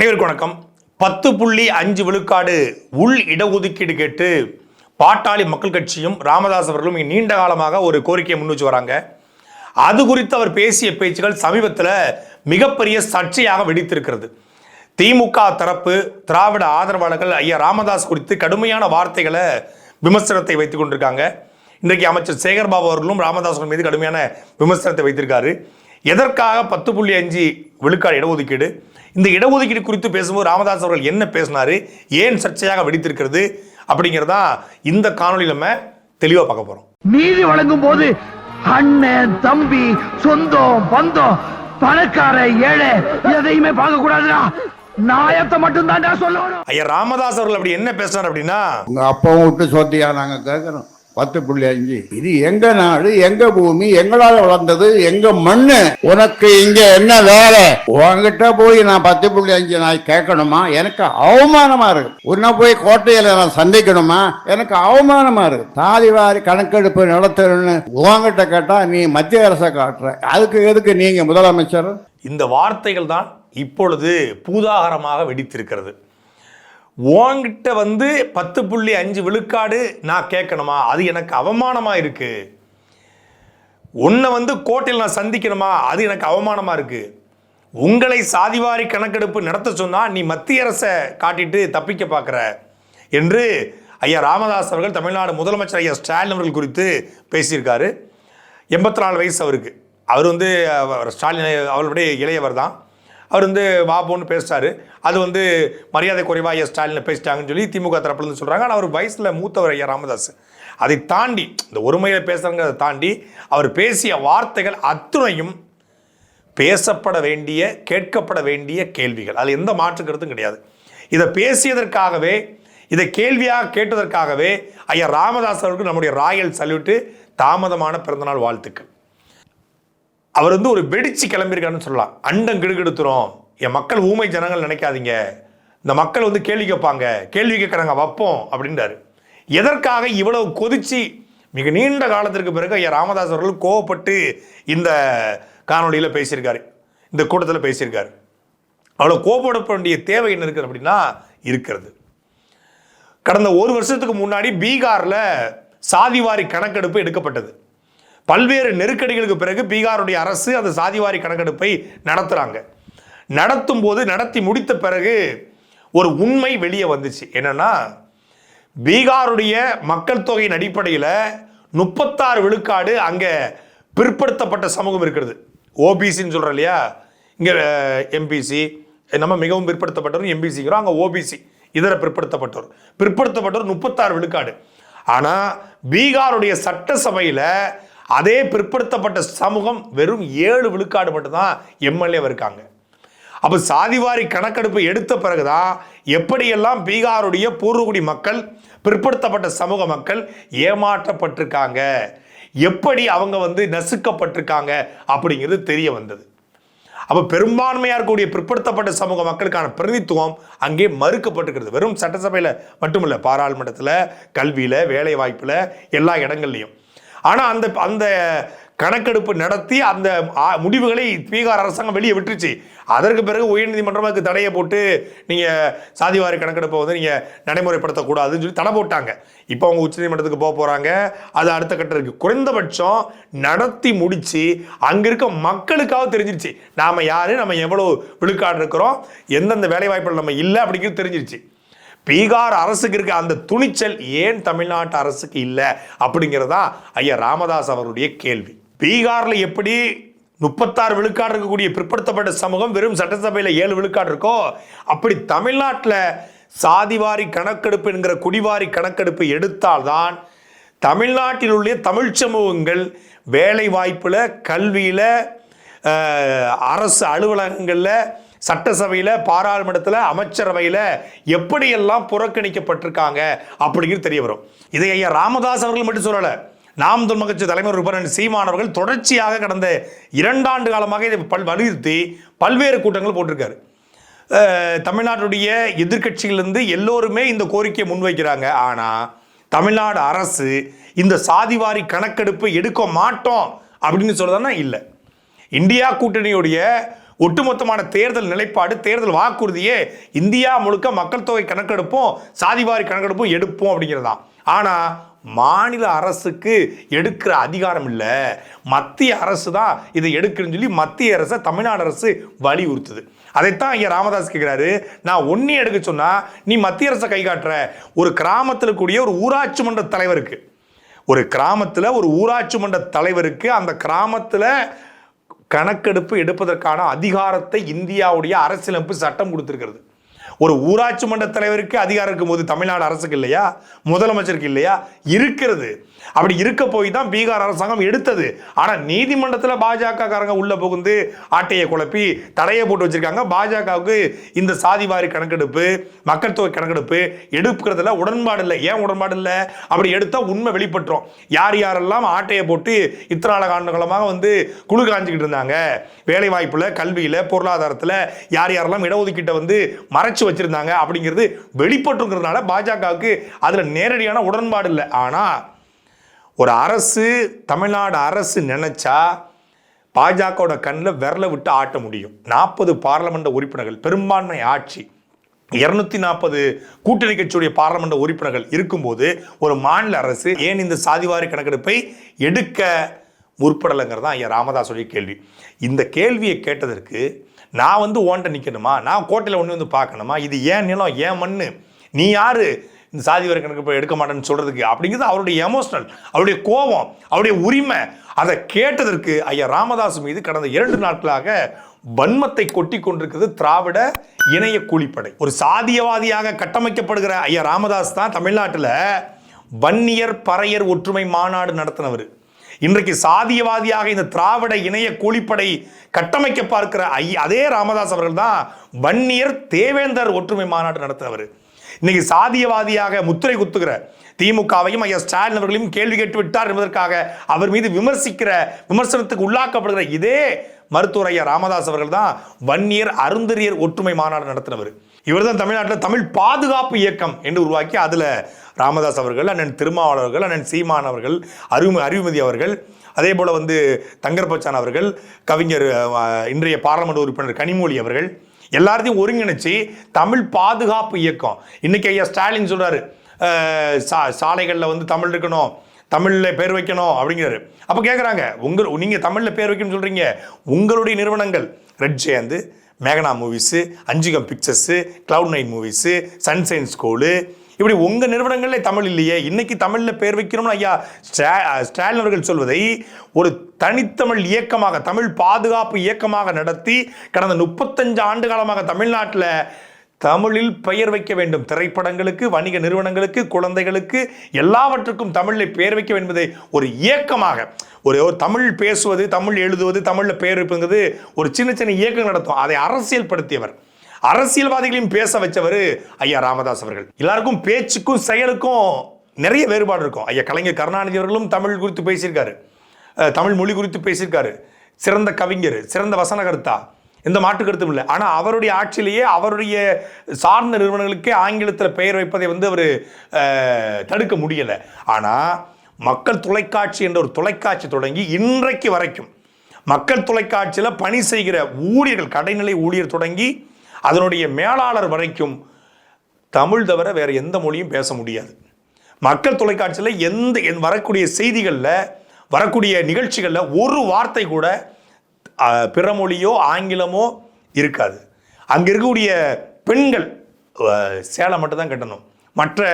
அனைவருக்கும் வணக்கம். பத்து புள்ளி அஞ்சு விழுக்காடு உள் இடஒதுக்கீடு கேட்டு பாட்டாளி மக்கள் கட்சியும் ராமதாஸ் அவர்களும் நீண்ட காலமாக ஒரு கோரிக்கையை முன் வராங்க. அது குறித்து அவர் பேசிய பேச்சுகள் சமீபத்தில் மிகப்பெரிய சர்ச்சையாக வெடித்திருக்கிறது. திமுக தரப்பு திராவிட ஆதரவாளர்கள் ஐயா ராமதாஸ் குறித்து கடுமையான வார்த்தைகளை விமர்சனத்தை வைத்துக் கொண்டிருக்காங்க. இன்றைக்கு அமைச்சர் சேகர்பாபு அவர்களும் ராமதாஸ் மீது கடுமையான விமர்சனத்தை வைத்திருக்காரு. எதற்காக பத்து புள்ளி அஞ்சு விழுக்காடு இடஒதுக்கீடு. இந்த இடஒதுக்கீடு குறித்து பேசும்போது ராமதாஸ் அவர்கள் என்ன பேசினாரு? ஏன் சர்ச்சையாக வெடித்திருக்கிறது? அப்படிங்கிறதா இந்த காணொலியில் நம்ம தெளிவாக பார்க்க போகிறோம் நீதி வழங்கும் போது அண்ணன் தம்பி சொந்தம் பந்தம் பணக்கார ஏழை எதையுமே பார்க்க கூடாதுடா நாயத்தை மட்டும் தான்டா சொல்லணும். ஐயா ராமதாஸ் அவர்கள் அப்படி என்ன பேசினார் அப்படின்னா? உங்க அப்பாவும் விட்டு சொத்தியா? நாங்க கேட்கறோம். பத்து புள்ளி அஞ்சு. இது எங்க நாடு எங்க பூமி எங்களால வளர்ந்தது எங்க மண்ணு? உனக்கு இங்க என்ன வேலை? உன்கிட்ட போய் நான் பத்து புள்ளி அஞ்சு நான் கேட்கணுமா? எனக்கு அவமானமா இருக்கு. உன்ன போய் கோட்டையில நான் சந்திக்கணுமா? எனக்கு அவமானமா இருக்கு. தாதிவாரி கணக்கெடுப்பு நடத்தணும்னு உங்ககிட்ட கேட்டா நீ மத்திய அரசை காட்டுற. அதுக்கு எதுக்கு நீங்க முதலமைச்சர்? இந்த வார்த்தைகள் தான் இப்பொழுது பூதாகரமாக வெடித்திருக்கிறது. ஓங்கிட்ட வந்து பத்து புள்ளி அஞ்சு விழுக்காடு நான் கேட்கணுமா? அது எனக்கு அவமானமாக இருக்குது உன்னை வந்து கோட்டையில் நான் சந்திக்கணுமா? அது எனக்கு அவமானமாக இருக்குது உங்களை சாதிவாரி கணக்கெடுப்பு நடத்த சொன்னால் நீ மத்திய அரசை காட்டிட்டு தப்பிக்க பார்க்குற என்று ஐயா ராமதாஸ் அவர்கள் தமிழ்நாடு முதலமைச்சர் ஐயா ஸ்டாலின் அவர்கள் குறித்து பேசியிருக்காரு. எண்பத்தி நாலு வயசு அவருக்கு. அவர் வந்து அவர் ஸ்டாலின் அவர்களுடைய இளையவர் தான். அவர் வந்து பாபுன்னு பேசிட்டாரு அது வந்து மரியாதை குறைவாக ஐயா ஸ்டாலின் பேசிட்டாங்கன்னு சொல்லி திமுக தரப்புலேருந்து சொல்கிறாங்க ஆனால் அவர் வயசில் மூத்தவர் ஐயா ராமதாஸ். அதை தாண்டி இந்த ஒருமையில் பேசுகிறாங்கிறத தாண்டி அவர் பேசிய வார்த்தைகள் அத்துணையும் பேசப்பட வேண்டிய கேட்கப்பட வேண்டிய கேள்விகள். அதில் எந்த மாற்றுக்கிறதும் கிடையாது. இதை பேசியதற்காகவே இதை கேள்வியாக கேட்டதற்காகவே ஐயா ராமதாஸ் அவர்களுக்கு நம்முடைய ராயல் சல்யூட்டு தாமதமான பிறந்தநாள் வாழ்த்துக்கள். அவர் வந்து ஒரு வெடிச்சு கிளம்பியிருக்காருன்னு சொல்லலாம். அண்டம் கிடுகிடுத்துறோம். என் மக்கள் ஊமை ஜனங்கள் நினைக்காதீங்க. இந்த மக்கள் வந்து கேள்வி கேட்பாங்க. கேள்வி கேட்குறாங்க வைப்போம் அப்படின்றாரு. எதற்காக இவ்வளவு கொதிச்சு மிக நீண்ட காலத்திற்கு பிறகு ஐயா ராமதாஸ் அவர்கள் கோவப்பட்டு இந்த காணொளியில் பேசியிருக்காரு. இந்த கூட்டத்தில் பேசியிருக்காரு. அவ்வளோ கோபப்பட வேண்டிய தேவை என்ன இருக்குது அப்படின்னா இருக்கிறது. கடந்த ஒரு வருஷத்துக்கு முன்னாடி பீகாரில் சாதிவாரி கணக்கெடுப்பு எடுக்கப்பட்டது. பல்வேறு நெருக்கடிகளுக்கு பிறகு பீகாருடைய அரசு அந்த சாதிவாரி கணக்கெடுப்பை நடத்துகிறாங்க நடத்தும் போது நடத்தி முடித்த பிறகு ஒரு உண்மை வெளியே வந்துச்சு. என்னன்னா பீகாருடைய மக்கள் தொகையின் அடிப்படையில் முப்பத்தாறு விழுக்காடு அங்கே பிற்படுத்தப்பட்ட சமூகம் இருக்கிறது. ஓபிசின்னு சொல்கிறோம் இல்லையா? இங்கே எம்பிசி நம்ம மிகவும் பிற்படுத்தப்பட்டவர் எம்பிசிங்கிறோம் அங்கே ஓபிசி இதர பிற்படுத்தப்பட்டோர் பிற்படுத்தப்பட்டோர் முப்பத்தாறு விழுக்காடு. ஆனால் பீகாருடைய சட்டசபையில் அதே பிற்படுத்தப்பட்ட சமூகம் வெறும் ஏழு விழுக்காடு மட்டும்தான் எம்எல்ஏ இருக்காங்க. அப்போ சாதிவாரி கணக்கெடுப்பு எடுத்த பிறகுதான் எப்படியெல்லாம் பீகாருடைய பூர்வகுடி மக்கள் பிற்படுத்தப்பட்ட சமூக மக்கள் ஏமாற்றப்பட்டிருக்காங்க? எப்படி அவங்க வந்து நசுக்கப்பட்டிருக்காங்க அப்படிங்கிறது தெரிய வந்தது. அப்போ பெரும்பான்மையாக இருக்கக்கூடிய பிற்படுத்தப்பட்ட சமூக மக்களுக்கான பிரதித்துவம் அங்கே மறுக்கப்பட்டிருக்கிறது. வெறும் சட்டசபையில் மட்டுமில்லை பாராளுமன்றத்தில் கல்வியில் வேலை வாய்ப்பில் எல்லா இடங்கள்லையும். ஆனால் அந்த அந்த கணக்கெடுப்பு நடத்தி அந்த முடிவுகளை பீகார் அரசாங்கம் வெளியே விட்டுருச்சு. அதற்கு பிறகு உயர்நீதிமன்றமாக தடையை போட்டு நீங்கள் சாதிவாரி கணக்கெடுப்பை வந்து நீங்கள் நடைமுறைப்படுத்தக்கூடாதுன்னு சொல்லி தடை போட்டாங்க. இப்போ அவங்க உச்சநீதிமன்றத்துக்கு போக போகிறாங்க அது அடுத்த கட்டம் இருக்குது குறைந்தபட்சம் நடத்தி முடித்து அங்கே இருக்க மக்களுக்காக தெரிஞ்சிருச்சு. நாம் யார்? நம்ம எவ்வளோ விழுக்காடு இருக்கிறோம்? எந்தெந்த வேலைவாய்ப்புகள் நம்ம இல்லை அப்படிங்கிறது தெரிஞ்சிருச்சு. பீகார் அரசுக்கு இருக்க அந்த துணிச்சல் ஏன் தமிழ்நாட்டு அரசுக்கு இல்லை அப்படிங்கிறதா ஐயா ராமதாஸ் அவருடைய கேள்வி. பீகாரில் எப்படி முப்பத்தாறு விழுக்காடு இருக்கக்கூடிய பிற்படுத்தப்பட்ட சமூகம் வெறும் சட்டசபையில் ஏழு விழுக்காடு இருக்கோ அப்படி தமிழ்நாட்டில் சாதிவாரி கணக்கெடுப்பு என்கிற குடிவாரி கணக்கெடுப்பு எடுத்தால்தான் தமிழ்நாட்டில் உள்ள தமிழ் சமூகங்கள் வேலை வாய்ப்பில் கல்வியில் அரசு அலுவலகங்களில் சட்டசபையில் பாராளுமன்றத்தில் அமைச்சரவையில் எப்படியெல்லாம் புறக்கணிக்கப்பட்டிருக்காங்க அப்படிங்கிறது தெரிய வரும். இதை ஐயா ராமதாஸ் அவர்கள் மட்டும் சொல்லலை. நாம் தமிழ் தலைமை தலைவர் உறுப்பினர் சீமானவர்கள் தொடர்ச்சியாக கடந்த இரண்டாண்டு காலமாக இதை பல் வலியுறுத்தி பல்வேறு கூட்டங்கள் போட்டிருக்காரு. தமிழ்நாட்டுடைய எதிர்க்கட்சிகளிலிருந்து எல்லோருமே இந்த கோரிக்கையை முன்வைக்கிறாங்க. ஆனால் தமிழ்நாடு அரசு இந்த சாதிவாரி கணக்கெடுப்பு எடுக்க மாட்டோம் அப்படின்னு சொல்லுதானா இல்லை. இந்தியா கூட்டணியுடைய ஒட்டுமொத்தமான தேர்தல் நிலைப்பாடு தேர்தல் வாக்குறுதியே இந்தியா முழுக்க மக்கள் தொகை கணக்கெடுப்போம் சாதிவாரி கணக்கெடுப்பும் எடுப்போம் அப்படிங்கிறதான் ஆனால் மாநில அரசுக்கு எடுக்கிற அதிகாரம் இல்லை. மத்திய அரசு தான் இதை எடுக்கணும்னு சொல்லி மத்திய அரசை தமிழ்நாடு அரசு வலியுறுத்துது. அதைத்தான் ஐயா ராமதாஸ் கேட்குறாரு நான் ஒன்றே எடுக்க சொன்னால் நீ மத்திய அரசை கை காட்டுற. ஒரு கிராமத்தில் கூடிய ஒரு ஊராட்சி மன்ற தலைவருக்கு. ஒரு கிராமத்தில் ஒரு ஊராட்சி மன்ற தலைவருக்கு அந்த கிராமத்தில் கணக்கெடுப்பு எடுப்பதற்கான அதிகாரத்தை இந்தியாவுடைய அரசியலமைப்பு சட்டம் கொடுத்துருக்கிறது. ஒரு ஊராட்சி மன்ற தலைவருக்கு அதிகாரம் இருக்கும்போது தமிழ்நாடு அரசுக்கு இல்லையா? முதலமைச்சருக்கு இல்லையா? இருக்கிறது. அப்படி இருக்க போய் தான் பீகார் அரசாங்கம் எடுத்தது. ஆனால் நீதிமன்றத்தில் பாஜக காரங்க உள்ள புகுந்து ஆட்டையை குழப்பி தடையை போட்டு வச்சிருக்காங்க. பாஜகவுக்கு இந்த சாதிவாரி கணக்கெடுப்பு மக்கள் தொகை கணக்கெடுப்பு எடுக்கிறதுல உடன்பாடு இல்லை. ஏன் உடன்பாடு இல்லை? அப்படி எடுத்தால் உண்மை வெளிப்பட்டுரும். யார் யாரெல்லாம் ஆட்டையை போட்டு இத்தனால காரணங்களமாக வந்து குழு காஞ்சிக்கிட்டு இருந்தாங்க? வேலை வாய்ப்பில் கல்வியில பொருளாதாரத்தில் யார் யாரெல்லாம் இடஒதுக்கீட்டை வந்து மறைச்சு வச்சிருந்தாங்க அப்படிங்கிறது வெளிப்பட்டுங்கிறதுனால பாஜகவுக்கு அதில் நேரடியான உடன்பாடு இல்லை. ஆனா ஒரு அரசு தமிழ்நாடு அரசு நினைச்சா பாஜகவோட கண்ணில் விரல விட்டு ஆட்ட முடியும். நாற்பது பாராளுமன்ற உறுப்பினர்கள் பெரும்பான்மை ஆட்சி இருநூத்தி நாற்பது கூட்டணி கட்சியுடைய பாராளுமன்ற உறுப்பினர்கள் இருக்கும்போது ஒரு மாநில அரசு ஏன் இந்த சாதிவாரி கணக்கெடுப்பை எடுக்க முற்படலைங்கிறது தான் ஐயா ராமதாஸுடைய கேள்வி. இந்த கேள்வியை கேட்டதற்கு நான் வந்து ஓண்ட நிற்கணுமா நான் கோட்டையில் ஒன்று வந்து பார்க்கணுமா? இது ஏன் நிலம் ஏன் மண்ணு? நீ யாரு? இந்த சாதி வரை கணக்கு எடுக்க மாட்டேன்னு சொல்கிறதுக்கு அப்படிங்கிறது அவருடைய எமோஷனல் அவருடைய கோபம் அவருடைய உரிமை. அதை கேட்டதற்கு ஐயா ராமதாஸ் மீது கடந்த இரண்டு நாட்களாக வன்மத்தை கொட்டி கொண்டிருக்கிறது திராவிட இணைய கூலிப்படை. ஒரு சாதியவாதியாக கட்டமைக்கப்படுகிற ஐயா ராமதாஸ் தான் தமிழ்நாட்டில் வன்னியர் பறையர் ஒற்றுமை மாநாடு நடத்தினவர். இன்றைக்கு சாதியவாதியாக இந்த திராவிட இணைய கூலிப்படை கட்டமைக்க பார்க்கிற ஐ அதே ராமதாஸ் அவர்கள் தான் வன்னியர் தேவேந்தர் ஒற்றுமை மாநாடு நடத்தினவர். இன்னைக்கு சாதியவாதியாக முத்திரை குத்துகிற திமுகவையும் ஐயா ஸ்டாலின் அவர்களையும் கேள்வி கேட்டு விட்டார் என்பதற்காக அவர் மீது விமர்சிக்கிற விமர்சனத்துக்கு உள்ளாக்கப்படுகிற இதே மருத்துவர் ஐயா ராமதாஸ் அவர்கள் தான் வன்னியர் அருந்தரியர் ஒற்றுமை மாநாடு நடத்தினவர். இவர் தான் தமிழ்நாட்டில் தமிழ் பாதுகாப்பு இயக்கம் என்று உருவாக்கி அதில் ராமதாஸ் அவர்கள் அண்ணன் திருமாவளவர்கள் அண்ணன் சீமான் அவர்கள் அறிவு அறிவுமதி அவர்கள் அதே போல் வந்து தங்கர்பச்சான் அவர்கள் கவிஞர் இன்றைய பாராளுமன்ற உறுப்பினர் கனிமொழி அவர்கள் எல்லாத்தையும் ஒருங்கிணைச்சு தமிழ் பாதுகாப்பு இயக்கம். இன்னைக்கு ஐயா ஸ்டாலின் சொல்றாரு சா சாலைகளில் வந்து தமிழ் இருக்கணும் தமிழில் பேர் வைக்கணும் அப்படிங்கிறாரு. அப்போ கேட்குறாங்க உங்கள் நீங்கள் தமிழில் பேர் வைக்கணும்னு சொல்கிறீங்க உங்களுடைய நிறுவனங்கள் red ஜெயந்து மேகனா movies Anjugam pictures cloud nine movies sunshine school இப்படி உங்கள் நிறுவனங்களே தமிழ் இல்லையே. இன்னைக்கு தமிழில் பேர் வைக்கணும்னு ஐயா ஸ்டா- ஸ்டாலின் அவர்கள் சொல்வதை ஒரு தனித்தமிழ் இயக்கமாக தமிழ் பாதுகாப்பு இயக்கமாக நடத்தி கடந்த முப்பத்தஞ்சு ஆண்டு காலமாக தமிழ்நாட்டில் தமிழில் பெயர் வைக்க வேண்டும். திரைப்படங்களுக்கு வணிக நிறுவனங்களுக்கு குழந்தைகளுக்கு எல்லாவற்றுக்கும் தமிழில் பெயர் வைக்க என்பதை ஒரு இயக்கமாக ஒரு ஒரு தமிழ் பேசுவது தமிழ் எழுதுவது தமிழில் பெயர் வைப்புங்கிறது ஒரு சின்ன சின்ன இயக்கம் நடத்தும். அதை அரசியல்படுத்தியவர் அரசியல்வாதிகளையும் பேச வச்சவர் ஐயா ராமதாஸ் அவர்கள். எல்லாருக்கும் பேச்சுக்கும் செயலுக்கும் நிறைய வேறுபாடு இருக்கும். ஐயா கலைஞர் கருணாநிதி அவர்களும் தமிழ் குறித்து பேசியிருக்காரு. தமிழ் மொழி குறித்து பேசியிருக்காரு. சிறந்த கவிஞர் சிறந்த வசனகர்த்தா எந்த மாற்று கருத்தும் இல்லை. ஆனால் அவருடைய ஆட்சியிலேயே அவருடைய சார்ந்த நிறுவனங்களுக்கே ஆங்கிலத்தில் பெயர் வைப்பதை வந்து அவர் தடுக்க முடியலை. ஆனால் மக்கள் தொலைக்காட்சி என்ற ஒரு தொலைக்காட்சி தொடங்கி இன்றைக்கு வரைக்கும் மக்கள் தொலைக்காட்சியில் பணி செய்கிற ஊழியர்கள் கடைநிலை ஊழியர் தொடங்கி அதனுடைய மேலாளர் வரைக்கும் தமிழ் தவிர வேறு எந்த மொழியும் பேச முடியாது. மக்கள் தொலைக்காட்சியில் எந்த என் வரக்கூடிய செய்திகளில் வரக்கூடிய நிகழ்ச்சிகளில் ஒரு வார்த்தை கூட பிற மொழியோ ஆங்கிலமோ இருக்காது. அங்கே இருக்கக்கூடிய பெண்கள் சேலை மட்டும் தான் கட்டணும். மற்ற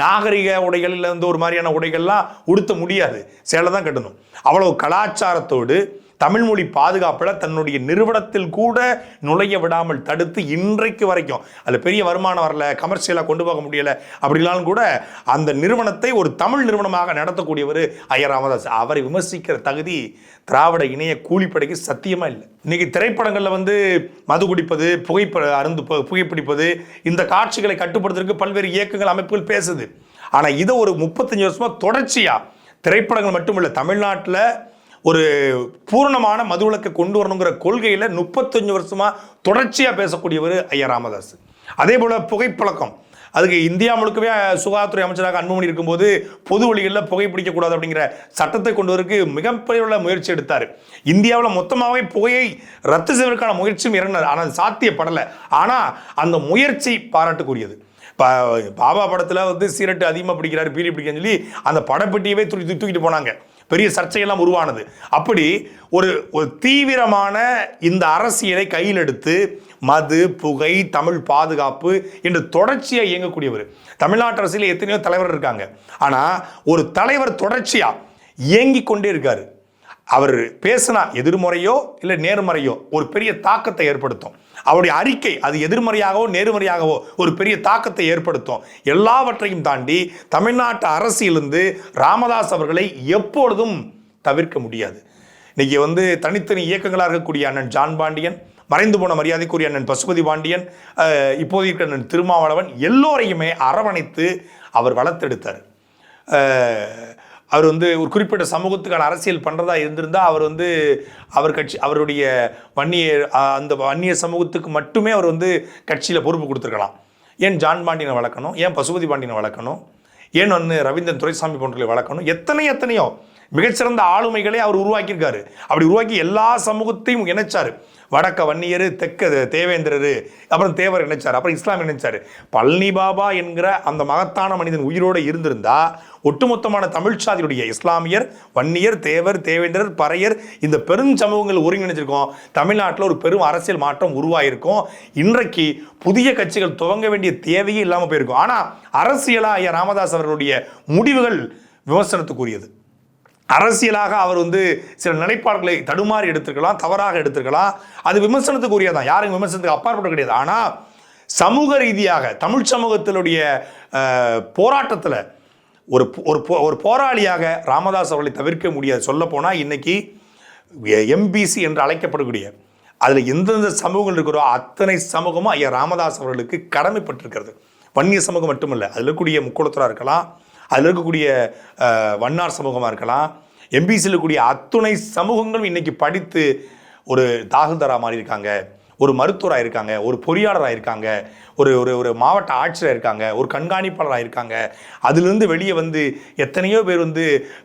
நாகரிக உடைகளில் வந்து ஒரு மாதிரியான உடைகள்லாம் உடுத்த முடியாது. சேலை தான் கட்டணும். அவ்வளோ கலாச்சாரத்தோடு தமிழ்மொழி பாதுகாப்பில் தன்னுடைய நிறுவனத்தில் கூட நுழைய விடாமல் தடுத்து இன்றைக்கு வரைக்கும். அதில் பெரிய வருமானம் வரல கமர்ஷியலாக கொண்டு போக முடியலை அப்படினாலும் கூட அந்த நிறுவனத்தை ஒரு தமிழ் நிறுவனமாக நடத்தக்கூடியவர் ஐயர் ராமதாஸ். அவரை விமர்சிக்கிற தகுதி திராவிட இணைய கூலிப்படைக்கு சத்தியமாக இல்லை. இன்னைக்கு திரைப்படங்களில் வந்து மது குடிப்பது புகைப்ப அருந்து புகைப்பிடிப்பது இந்த காட்சிகளை கட்டுப்படுத்துறதுக்கு பல்வேறு இயக்கங்கள் அமைப்புகள் பேசுது. ஆனால் இதை ஒரு முப்பத்தஞ்சு வருஷமாக தொடர்ச்சியாக திரைப்படங்கள் மட்டுமில்லை தமிழ்நாட்டில் ஒரு பூரணமான மதுவிலக்கை கொண்டு வரணுங்கிற கொள்கையில் முப்பத்தஞ்சு வருஷமாக தொடர்ச்சியாக பேசக்கூடியவர் ஐயா ராமதாஸ் அதே போல் புகைப்பழக்கம். அதுக்கு இந்தியா முழுக்கவே சுகாதாரத்துறை அமைச்சராக அன்புமணி இருக்கும்போது பொது வழிகளில் புகைப்பிடிக்கக்கூடாது அப்படிங்கிற சட்டத்தை கொண்டு வரக்கு மிகப்பெரிய உள்ள முயற்சி எடுத்தார். இந்தியாவில் மொத்தமாகவே புகையை ரத்து செய்வதற்கான முயற்சியும் இறங்கினார். ஆனால் அது சாத்தியப்படலை. ஆனால் அந்த முயற்சி பாராட்டுக்குரியது. பா- பாபா படத்தில் வந்து சீரட்டு அதிகமாக பிடிக்கிறாரு பீடி பிடிக்கன்னு சொல்லி அந்த படப்பெட்டியவே தூக்கி தூக்கிட்டு போனாங்க. பெரிய சர்ச்சையெல்லாம் உருவானது. அப்படி ஒரு ஒரு தீவிரமான இந்த அரசியலை கையில் எடுத்து மது புகை தமிழ் பாதுகாப்பு என்று தொடர்ச்சியாக இயங்கக்கூடியவர். தமிழ்நாட்டு அரசியலில் எத்தனையோ தலைவர் இருக்காங்க. ஆனால் ஒரு தலைவர் தொடர்ச்சியாக இயங்கி கொண்டே இருக்காரு. அவர் பேசினா எதிர்மறையோ இல்லை நேர்மறையோ ஒரு பெரிய தாக்கத்தை ஏற்படுத்தும். அவருடைய அறிக்கை அது எதிர்மறையாகவோ நேர்மறையாகவோ ஒரு பெரிய தாக்கத்தை ஏற்படுத்தும். எல்லாவற்றையும் தாண்டி தமிழ்நாட்டு அரசியலிருந்து ராமதாஸ் அவர்களை எப்பொழுதும் தவிர்க்க முடியாது. இன்னைக்கு வந்து தனித்தனி இயக்கங்களாக இருக்கக்கூடிய அண்ணன் ஜான் பாண்டியன் மறைந்து போன மரியாதைக்குரிய அண்ணன் பசுபதி பாண்டியன் இப்போது இருக்கிற அண்ணன் திருமாவளவன் எல்லோரையுமே அரவணைத்து அவர் வளர்த்தெடுத்தார். அவர் வந்து ஒரு குறிப்பிட்ட சமூகத்துக்கான அரசியல் பண்ணுறதா இருந்திருந்தால் அவர் வந்து அவர் கட்சி அவருடைய வன்னிய அந்த வன்னிய சமூகத்துக்கு மட்டுமே அவர் வந்து கட்சியில் பொறுப்பு கொடுத்துருக்கலாம். ஏன் ஜான் பாண்டியனை வளர்க்கணும்? ஏன் பசுபதி பாண்டியனை வளர்க்கணும்? ஏன் வந்து ரவீந்திரன் துரைசாமி போன்றவர்களை வளர்க்கணும்? எத்தனை எத்தனையோ மிகச்சிறந்த ஆளுமைகளை அவர் உருவாக்கியிருக்காரு. அப்படி உருவாக்கி எல்லா சமூகத்தையும் இணைச்சார். வடக்க வன்னியர் தெற்க தேவேந்திரர் அப்புறம் தேவர் இணைச்சார் அப்புறம் இஸ்லாம் இணைச்சார். பழனி பாபா என்கிற அந்த மகத்தான மனிதன் உயிரோடு இருந்திருந்தா ஒட்டுமொத்தமான தமிழ்ச்சாதியுடைய இஸ்லாமியர் வன்னியர் தேவர் தேவேந்திரர் பறையர் இந்த பெரும் சமூகங்கள் ஒருங்கிணைஞ்சிருக்கோம். தமிழ்நாட்டில் ஒரு பெரும் அரசியல் மாற்றம் உருவாயிருக்கும். இன்றைக்கு புதிய கட்சிகள் துவங்க வேண்டிய தேவையே இல்லாமல் போயிருக்கும். ஆனால் அரசியலா ஐயா ராமதாஸ் அவர்களுடைய முடிவுகள் விமர்சனத்துக்குரியது. அரசியலாக அவர் வந்து சில நிலைப்பாடுகளை தடுமாறி எடுத்திருக்கலாம் தவறாக எடுத்திருக்கலாம். அது விமர்சனத்துக்குரியதான் யாரும் விமர்சனத்துக்கு அப்பாற்பட்ட கிடையாது. ஆனால் சமூக ரீதியாக தமிழ் சமூகத்தினுடைய போராட்டத்தில் ஒரு ஒரு போ- ஒரு போராளியாக ராமதாஸ் அவர்களை தவிர்க்க முடியாது. சொல்லப்போனால் இன்னைக்கு எம்பிசி என்று அழைக்கப்படக்கூடிய அதில் எந்தெந்த சமூகங்கள் இருக்கிறோ அத்தனை சமூகமும் ஐயா ராமதாஸ் அவர்களுக்கு கடமைப்பட்டிருக்கிறது. வன்னிய சமூகம் மட்டுமல்ல அதில் இருக்கக்கூடிய முக்குளத்தராக இருக்கலாம். அதில் இருக்கக்கூடிய வண்ணார் சமூகமாக இருக்கலாம். எம்பிசியில் இருக்கக்கூடிய அத்துணை சமூகங்களும் இன்றைக்கி படித்து ஒரு தாகுந்தரா மாதிரி இருக்காங்க ஒரு மருத்துவராக இருக்காங்க. ஒரு பொறியாளராக இருக்காங்க. ஒரு ஒரு ஒரு மாவட்ட ஆட்சியராக இருக்காங்க. ஒரு கண்காணிப்பாளராக இருக்காங்க. அதிலிருந்து வெளியே வந்து எத்தனையோ பேர் வந்து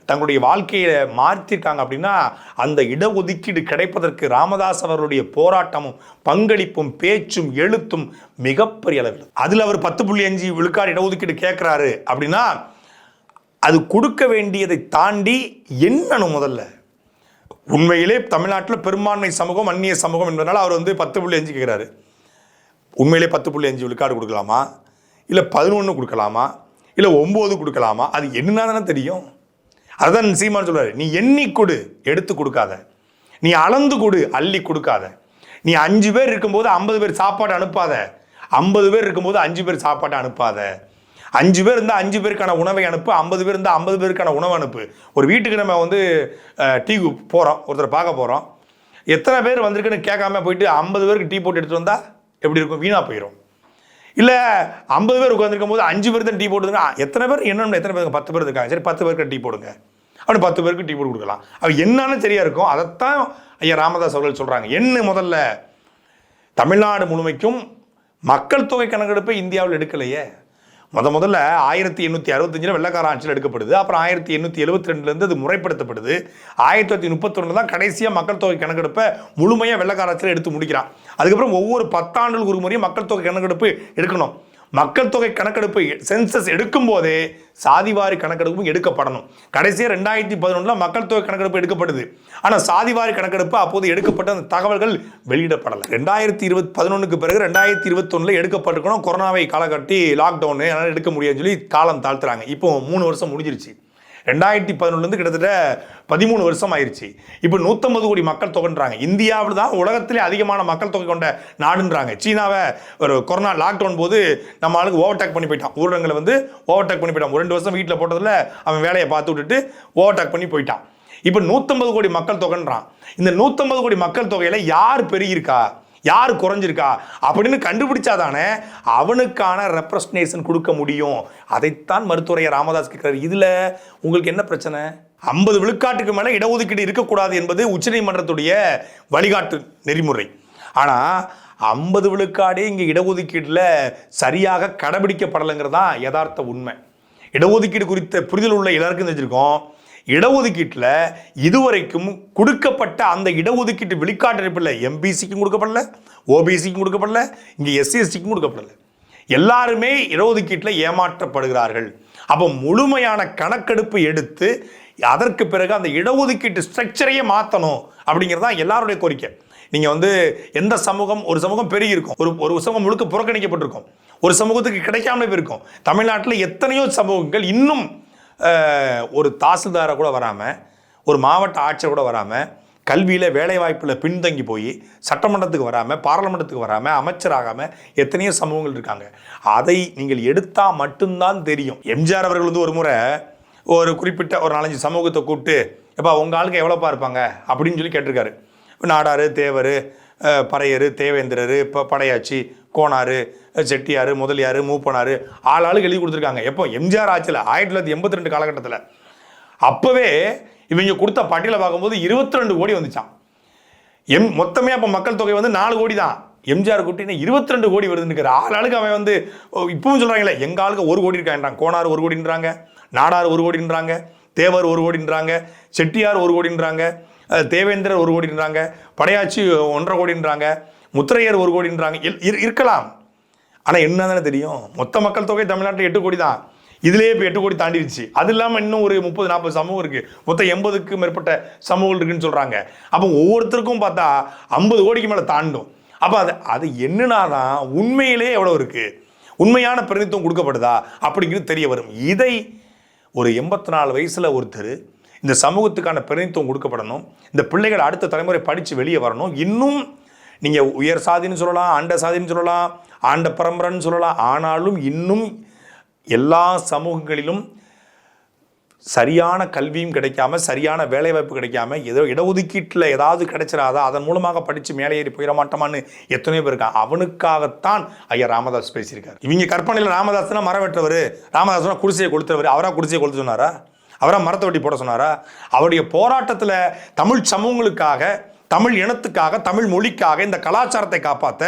தங்களுடைய வாழ்க்கையை மாற்றிருக்காங்க அப்படின்னா அந்த இடஒதுக்கீடு கிடைப்பதற்கு ராமதாஸ் அவர்களுடைய போராட்டமும் பங்களிப்பும் பேச்சும் எழுத்தும் மிகப்பெரிய அளவில். அதில் அவர் பத்து புள்ளி அஞ்சு விழுக்காடு இடஒதுக்கீடு கேட்குறாரு அப்படின்னா அது கொடுக்க வேண்டியதை தாண்டி என்னணும் முதல்ல? உண்மையிலே தமிழ்நாட்டில் பெரும்பான்மை சமூகம் அந்நிய சமூகம் என்பதனால் அவர் வந்து பத்து புள்ளி அஞ்சு கேட்குறாரு. உண்மையிலே பத்து புள்ளி அஞ்சு விழுக்காடு கொடுக்கலாமா? இல்லை பதினொன்று கொடுக்கலாமா? இல்லை ஒம்பது கொடுக்கலாமா? அது என்னன்னா தானே தெரியும். அதுதான் சீமான் சொல்கிறார் நீ எண்ணி கொடு எடுத்து கொடுக்காத. நீ அளந்து கொடு அள்ளி கொடுக்காத. நீ அஞ்சு பேர் இருக்கும்போது ஐம்பது பேர் சாப்பாடு அனுப்பாத. ஐம்பது பேர் இருக்கும்போது அஞ்சு பேர் சாப்பாடு அனுப்பாத. அஞ்சு பேர் இருந்தால் அஞ்சு பேருக்கான உணவை அனுப்பு ஐம்பது பேர் இருந்தால் ஐம்பது பேருக்கான உணவு அனுப்பு. ஒரு வீட்டுக்கு நம்ம வந்து டீ போகிறோம் ஒருத்தர் பார்க்க போகிறோம் எத்தனை பேர் வந்திருக்குன்னு கேட்காம போயிட்டு ஐம்பது பேருக்கு டீ போட்டு எடுத்துகிட்டு வந்தால் எப்படி இருக்கும்? வீணாக போயிடும் இல்லை ஐம்பது பேர் உட்காந்துருக்கும் போது அஞ்சு பேர் தான் டீ போடுதுங்க எத்தனை பேர்? என்ன எத்தனை பேர்? பத்து பேர் இருக்காங்க. சரி பத்து பேருக்கு டீ போடுங்க. அப்படி பத்து பேருக்கு டீ போட்டு கொடுக்கலாம். அது என்னன்னு சரியா இருக்கும். அதைத்தான் ஐயா ராமதாஸ் அவர்கள் சொல்கிறாங்க என்ன முதல்ல? தமிழ்நாடு முழுமைக்கும் மக்கள் தொகை கணக்கெடுப்பை இந்தியாவில் எடுக்கலையே? முத முதல்ல ஆயிரத்தி எண்ணூற்றி அறுபத்தஞ்சில் வெள்ளக்கார ஆட்சியில் எடுக்கப்படுது. அப்புறம் ஆயிரத்தி எண்ணூற்றி எழுபத்தி ரெண்டுலேருந்து அது முறைப்படுத்தப்படுது. ஆயிரத்தி தொள்ளாயிரத்தி முப்பத்தொன்று தான் கடைசியாக மக்கள் தொகை கணக்கெடுப்பை முழுமையாக வெள்ளக்கார ஆட்சியில் எடுத்து முடிக்கிறான். அதுக்கப்புறம் ஒவ்வொரு பத்தாண்டுகளுக்கு ஒரு முறையும் மக்கள் தொகை கணக்கெடுப்பு எடுக்கணும். மக்கள் தொகை கணக்கெடுப்பு சென்சஸ் எடுக்கும் போதே சாதிவாரி கணக்கெடுப்பும் எடுக்கப்படணும். கடைசியாக ரெண்டாயிரத்தி பதினொன்றில் மக்கள் தொகை கணக்கெடுப்பு எடுக்கப்படுது. ஆனால் சாதிவாரி கணக்கெடுப்பு அப்போது எடுக்கப்பட்ட அந்த தகவல்கள் வெளியிடப்படலை. ரெண்டாயிரத்தி இருபத்தி பதினொன்றுக்கு பிறகு ரெண்டாயிரத்தி இருபத்தொன்னில் எடுக்கப்பட்டிருக்கணும். கொரோனாவை காலகட்டி லாக்டவுனு அதனால் எடுக்க முடியாதுன்னு சொல்லி காலம் தாழ்த்துறாங்க. இப்போ மூணு வருஷம் முடிஞ்சிருச்சு. ரெண்டாயிரத்தி பதினொன்றுலேருந்து கிட்டத்தட்ட பதிமூணு வருஷம் ஆயிடுச்சு இப்போ நூற்றம்பது கோடி மக்கள் தொகைன்றாங்க. இந்தியாவில் தான் உலகத்திலே அதிகமான மக்கள் தொகை கொண்ட நாடுன்றாங்க. சீனாவை ஒரு கொரோனா லாக்டவுன் போது நம்ம ஆளுக்கு ஓவர்டேக் பண்ணி போயிட்டான். ஊரடங்களை வந்து ஓவர்டேக் பண்ணி போயிட்டான். ஒரு ரெண்டு வருஷம் வீட்டில் போட்டதில் அவன் வேலையை பார்த்து விட்டுட்டு ஓவர்டேக் பண்ணி போயிட்டான். இப்போ நூற்றம்பது கோடி மக்கள் தொகைன்றான். இந்த நூற்றம்பது கோடி மக்கள் தொகையில் யார் பெருகியிருக்கா? யார் குறைஞ்சிருக்கா அப்படின்னு கண்டுபிடிச்சாதானே அவனுக்கான ரெப்ரசன்டேஷன் கொடுக்க முடியும். அதைத்தான் மருத்துவரையர் ராமதாஸ் கேட்கிறார். இதில் உங்களுக்கு என்ன பிரச்சனை? ஐம்பது விழுக்காட்டுக்கு மேலே இடஒதுக்கீடு இருக்கக்கூடாது என்பது உச்சநீதிமன்றத்துடைய வழிகாட்டு நெறிமுறை. ஆனால் ஐம்பது விழுக்காடே இங்கே இடஒதுக்கீட்டில் சரியாக கடைபிடிக்கப்படலைங்கிறது தான் யதார்த்த உண்மை. இடஒதுக்கீடு குறித்த புரிதல் உள்ள எல்லாருக்கும் தெரிஞ்சிருக்கோம். இடஒதுக்கீட்டில் இதுவரைக்கும் கொடுக்கப்பட்ட அந்த இடஒதுக்கீட்டு விழுக்காட்டமைப்பில் எம்பிசிக்கும் கொடுக்கப்படல ஓபிசிக்கும் கொடுக்கப்படல இங்கே எஸ்சிஎஸ்டிக்கும் கொடுக்கப்படல. எல்லாருமே இடஒதுக்கீட்டில் ஏமாற்றப்படுகிறார்கள். அப்போ முழுமையான கணக்கெடுப்பு எடுத்து அதற்கு பிறகு அந்த இடஒதுக்கீட்டு ஸ்ட்ரக்சரையே மாற்றணும் அப்படிங்கிறது தான் எல்லாருடைய கோரிக்கை. நீங்கள் வந்து எந்த சமூகம் ஒரு சமூகம் பெருகி இருக்கும் ஒரு ஒரு சமூகம் முழுக்க புறக்கணிக்கப்பட்டிருக்கும் ஒரு சமூகத்துக்கு கிடைக்காம போயிருக்கும். தமிழ்நாட்டில் எத்தனையோ சமூகங்கள் இன்னும் ஒரு தாசில்தாரை கூட வராமல் ஒரு மாவட்ட ஆட்சியர் கூட வராமல் கல்வியில் வேலைவாய்ப்பில் பின்தங்கி போய் சட்டமன்றத்துக்கு வராமல் பாராளுமன்றத்துக்கு வராமல் அமைச்சராகாமல் எத்தனையோ சமூகங்கள் இருக்காங்க. அதை நீங்கள் எடுத்தால் மட்டும்தான் தெரியும். எம்ஜிஆர் அவர்கள் வந்து ஒரு முறை ஒரு குறிப்பிட்ட ஒரு நாலஞ்சு சமூகத்தை கூப்பிட்டு எப்பா உங்கள் ஆளுக்கு எவ்வளோப்பா இருப்பாங்க? அப்படின்னு சொல்லி கேட்டிருக்காரு. நாடார் தேவர் பறையர் தேவேந்திரர் இப்போ படையாச்சி கோனார் செட்டியார் முதலியார் மூப்பனார் ஆள் ஆளுக்கு எழுதி கொடுத்துருக்காங்க. எப்போ? எம்ஜிஆர் ஆட்சியில் ஆயிரத்தி தொள்ளாயிரத்தி எண்பத்தி ரெண்டு காலகட்டத்தில். அப்போவே இவங்க கொடுத்த பட்டியலை பார்க்கும்போது இருபத்தி ரெண்டு கோடி வந்துச்சான் எம் மொத்தமே அப்போ மக்கள் தொகை வந்து நாலு கோடி தான். எம்ஜிஆர் கூட்டினா இருபத்தி ரெண்டு கோடி வருதுன்னு ஆள் ஆளுக்கு அவன் வந்து இப்பவும் சொல்கிறாங்களே எங்கள் ஆளுக்கு ஒரு கோடி இருக்கான்றாங்க கோனார் ஒரு கோடின்றாங்க நாடார் ஒரு கோடின்றாங்க தேவர் ஒரு கோடின்றாங்க செட்டியார் ஒரு கோடின்றாங்க. தேவேந்திரர் ஒரு கோடின்றாங்க படையாச்சி ஒன்றரை கோடின்றாங்க முத்திரையர் ஒரு கோடின்றாங்க இல்- இருக்கலாம். ஆனால் என்ன தானே தெரியும்? மொத்த மக்கள் தொகை தமிழ்நாட்டில் எட்டு கோடி தான். இதுலேயே இப்போ எட்டு கோடி தாண்டிடுச்சு. அது இல்லாமல் இன்னும் ஒரு முப்பது நாற்பது சமூகம் இருக்குது மொத்தம் எண்பதுக்கு மேற்பட்ட சமூகம் இருக்குன்னு சொல்கிறாங்க அப்போ ஒவ்வொருத்தருக்கும் பார்த்தா ஐம்பது கோடிக்கு மேலே தாண்டும். அப்போ அது அது என்னன்னா தான் உண்மையிலே எவ்வளோ இருக்குது உண்மையான பிரதித்துவம் கொடுக்கப்படுதா? அப்படிங்கிறது தெரிய வரும். இதை ஒரு எண்பத்தி நாலு வயசில் ஒருத்தர் இந்த சமூகத்துக்கான பிரதிநிதித்துவம் கொடுக்கப்படணும். இந்த பிள்ளைகள் அடுத்த தலைமுறை படித்து வெளியே வரணும். இன்னும் நீங்கள் உயர் சாதின்னு சொல்லலாம் ஆண்ட சாதின்னு சொல்லலாம் ஆண்ட பரம்பரைன்னு சொல்லலாம். ஆனாலும் இன்னும் எல்லா சமூகங்களிலும் சரியான கல்வியும் கிடைக்காம சரியான வேலைவாய்ப்பு கிடைக்காம ஏதோ இடஒதுக்கீட்டில் ஏதாவது கிடைச்சிடாதா அதன் மூலமாக படித்து மேலே ஏறி போயிட மாட்டோமான்னு எத்தனையோ பேர் இருக்கான் அவனுக்காகத்தான் ஐயா ராமதாஸ் பேசியிருக்காரு. இவங்க கற்பனையில் ராமதாஸ்னா மரம் வெட்டுறவர் ராமதாஸ்னா குடிசையை கொளுத்துறவர். அவராக குடிசையை கொளுத்து சொன்னாரா? அவரா மரத்தை வெட்டி போட சொன்னாரா? அவருடைய போராட்டத்தில் தமிழ் சமூகங்களுக்காக தமிழ் இனத்துக்காக தமிழ் மொழிக்காக இந்த கலாச்சாரத்தை காப்பாற்ற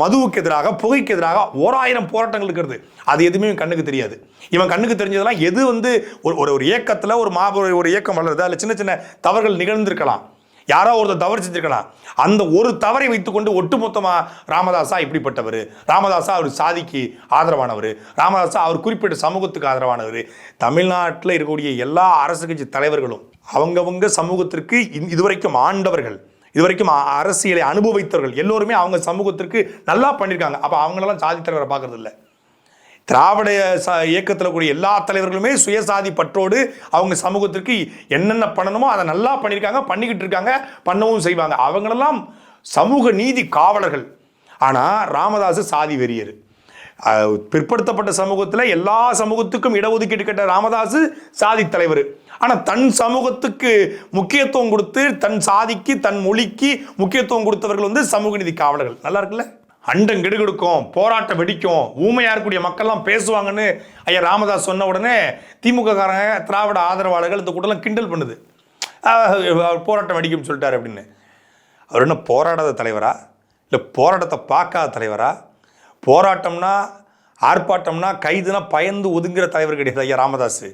மதுவுக்கு எதிராக புகைக்கு எதிராக ஓராயிரம் போராட்டங்கள் இருக்கிறது. அது எதுவுமே இவன் கண்ணுக்கு தெரியாது. இவன் கண்ணுக்கு தெரிஞ்சதெல்லாம் எது வந்து ஒரு ஒரு ஒரு இயக்கத்தில் ஒரு மாபெரும் ஒரு இயக்கம் வளருது? அதில் சின்ன சின்ன தவறுகள் நிகழ்ந்திருக்கலாம். யாரோ ஒருத்தர் தவறு செஞ்சிருக்கலாம். அந்த ஒரு தவறை வைத்துக்கொண்டு ஒட்டுமொத்தமாக ராமதாசா இப்படிப்பட்டவர். ராமதாசா அவர் சாதிக்கு ஆதரவானவர். ராமதாசா அவர் குறிப்பிட்ட சமூகத்துக்கு ஆதரவானவர். தமிழ்நாட்டில் இருக்கக்கூடிய எல்லா அரசு கட்சி தலைவர்களும் அவங்கவங்க சமூகத்திற்கு இந்- இதுவரைக்கும் ஆண்டவர்கள் இதுவரைக்கும் அரசியலை அனுபவித்தவர்கள் எல்லோருமே அவங்க சமூகத்திற்கு நல்லா பண்ணியிருக்காங்க அப்போ அவங்களெல்லாம் சாதி தலைவரை பார்க்கறது இல்லை திராவிட ச இயக்கத்தில் கூடிய எல்லா தலைவர்களுமே சுயசாதி பற்றோடு அவங்க சமூகத்திற்கு என்னென்ன பண்ணணுமோ அதை நல்லா பண்ணியிருக்காங்க பண்ணிக்கிட்டு இருக்காங்க பண்ணவும் செய்வாங்க. அவங்களெல்லாம் சமூக நீதி காவலர்கள். ஆனால் ராமதாஸ் சாதி வெறியர். பிற்படுத்தப்பட்ட சமூகத்தில் எல்லா சமூகத்துக்கும் இடஒதுக்கீடு கேட்ட ராமதாஸ் சாதி தலைவர். ஆனால் தன் சமூகத்துக்கு முக்கியத்துவம் கொடுத்து தன் சாதிக்கு தன் மொழிக்கு முக்கியத்துவம் கொடுத்தவர்கள் வந்து சமூக நீதி காவலர்கள். நல்லா இருக்குல்ல? அண்டம் கெடுகெடுக்கும் போராட்டம் வெடிக்கும் ஊமையாக இருக்கக்கூடிய மக்கள்லாம் பேசுவாங்கன்னு ஐயா ராமதாஸ் சொன்ன உடனே திமுக காரங்க திராவிட ஆதரவாளர்கள் இந்த கூட்டம்லாம் கிண்டல் பண்ணுது. போராட்டம் வெடிக்கும்னு சொல்லிட்டாரு அப்படின்னு. அவர் என்ன போராடாத தலைவரா? இல்லை போராட்டத்தை பார்க்காத தலைவரா? போராட்டம்னா ஆர்ப்பாட்டம்னா கைதுனா பயந்து ஒதுங்குற தலைவர் கிடையாது ஐயா ராமதாஸ்.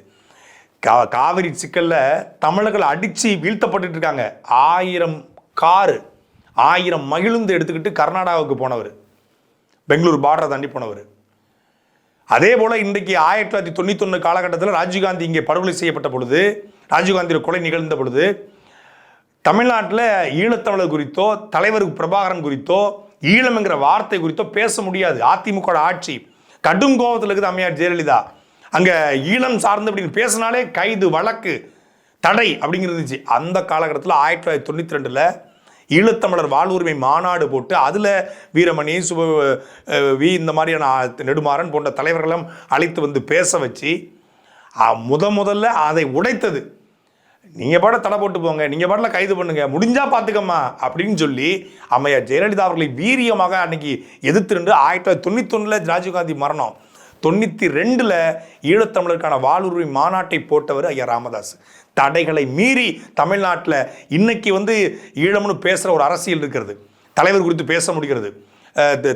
கா காவிரி சிக்கலில் தமிழர்கள் அடித்து வீழ்த்தப்பட்டு இருக்காங்க. ஆயிரம் காரு. ஆயிரம் மகிழுந்து எடுத்துக்கிட்டு கர்நாடகாவுக்கு போனவர். பெங்களூர் பார்டரை தாண்டி போனவர். அதே போல் இன்றைக்கு ஆயிரத்தி தொள்ளாயிரத்தி தொண்ணூத்தொன்று காலகட்டத்தில் ராஜீவ்காந்தி இங்கே படுகொலை செய்யப்பட்ட பொழுது ராஜீவ்காந்தியோட கொலை நிகழ்ந்த பொழுது தமிழ்நாட்டில் ஈழத்தமிழர் குறித்தோ தலைவர் பிரபாகரன் குறித்தோ ஈழம்ங்கிற வார்த்தை குறித்தோ பேச முடியாது. அதிமுக ஆட்சி. கடும் கோபத்தில் இருக்குது அம்மையார் ஜெயலலிதா. அங்கே ஈழம் சார்ந்து அப்படின்னு பேசினாலே கைது வழக்கு தடை அப்படிங்கிறது இருந்துச்சு. அந்த காலகட்டத்தில் ஆயிரத்தி தொள்ளாயிரத்தி தொண்ணூற்றி ரெண்டில் ஈழத்தமிழர் வாழ்வுரிமை மாநாடு போட்டு அதில் வீரமணி சுப வி இந்த மாதிரியான நெடுமாறன் போன்ற தலைவர்களும் அழைத்து வந்து பேச வச்சு முத முதல்ல அதை உடைத்தது. நீங்கள் பாட தடை போட்டு போங்க நீங்கள் பாட்டில் கைது பண்ணுங்க முடிஞ்சா பார்த்துக்கம்மா அப்படின்னு சொல்லி அம்மையார் ஜெயலலிதா அவர்களை வீரியமாக அன்னைக்கு எதிர்த்து நின்று ஆயிரத்தி தொள்ளாயிரத்தி தொண்ணூத்தொன்னில் ராஜீவ்காந்தி மரணம். தொண்ணூற்றி ரெண்டில் ஈழத்தமிழருக்கான வாழ்வுரிமை மாநாட்டை போட்டவர் ஐயா ராமதாஸ் தடைகளை மீறி தமிழ்நாட்டில் இன்னைக்கு வந்து ஈழம்னு பேசுகிற ஒரு அரசியல் இருக்கிறது. தலைவர் குறித்து பேச முடிகிறது.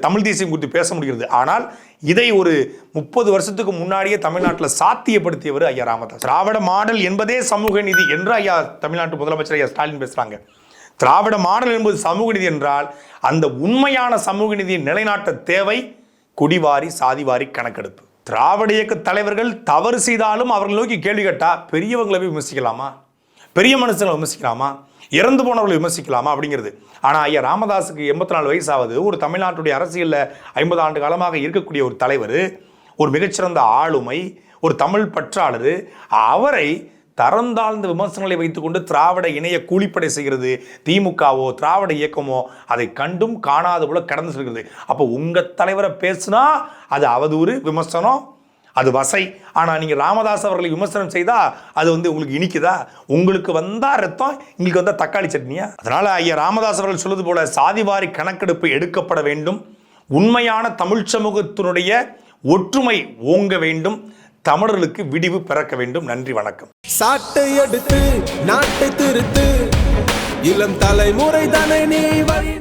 தமிழ் தேசியம் குறித்து பேச முடிகிறது. ஆனால் இதை ஒரு முப்பது வருஷத்துக்கு முன்னாடியே தமிழ்நாட்டில் சாத்தியப்படுத்தியவர் ஐயா ராமதாஸ். திராவிட மாடல் என்பதே சமூக நிதி என்று ஐயா தமிழ்நாட்டு முதலமைச்சர் ஐயா ஸ்டாலின் பேசுகிறாங்க திராவிட மாடல் என்பது சமூக நிதி என்றால் அந்த உண்மையான சமூக நிதியை நிலைநாட்ட தேவை குடிவாரி சாதிவாரி கணக்கெடுப்பு. திராவிட இயக்க தலைவர்கள் தவறு செய்தாலும் அவர்களை நோக்கி கேள்வி கேட்டால் பெரியவங்களை போய் விமர்சிக்கலாமா? பெரிய மனுஷங்களை விமர்சிக்கலாமா? இறந்து போனவர்களை விமர்சிக்கலாமா? அப்படிங்கிறது. ஆனால் ஐயா ராமதாஸுக்கு எண்பத்தி நாலு வயசாவது ஒரு தமிழ்நாட்டுடைய அரசியலில் ஐம்பது ஆண்டு காலமாக இருக்கக்கூடிய ஒரு தலைவர் ஒரு மிகச்சிறந்த ஆளுமை ஒரு தமிழ் பற்றாளர் அவரை தரம் தாழ்ந்த விமர்சனங்களை வைத்துக்கொண்டு திராவிட இணைய கூலிப்படை செய்கிறது திமுகவோ திராவிட இயக்கமோ அதை கண்டும் காணாத போல கடந்து செல்கிறது. அப்போ உங்கள் தலைவரை பேசுனா அது அவதூறு விமர்சனம் அது வசை. ஆனால் நீங்கள் ராமதாஸ் அவர்களை விமர்சனம் செய்தால் அது வந்து உங்களுக்கு இனிக்குதா? உங்களுக்கு வந்தால் ரத்தம் எங்களுக்கு வந்தால் தக்காளி சட்னியா? அதனால் ஐயா ராமதாஸ் அவர்கள் சொல்வது போல சாதிவாரி கணக்கெடுப்பு எடுக்கப்பட வேண்டும். உண்மையான தமிழ் சமூகத்தினுடைய ஒற்றுமை ஓங்க வேண்டும். தமிழர்களுக்கு விடிவு பிறக்க வேண்டும். நன்றி வணக்கம். சாட்டை எடுத்து நாட்டை திருத்து. இளம் தலைமுறை தானே நீ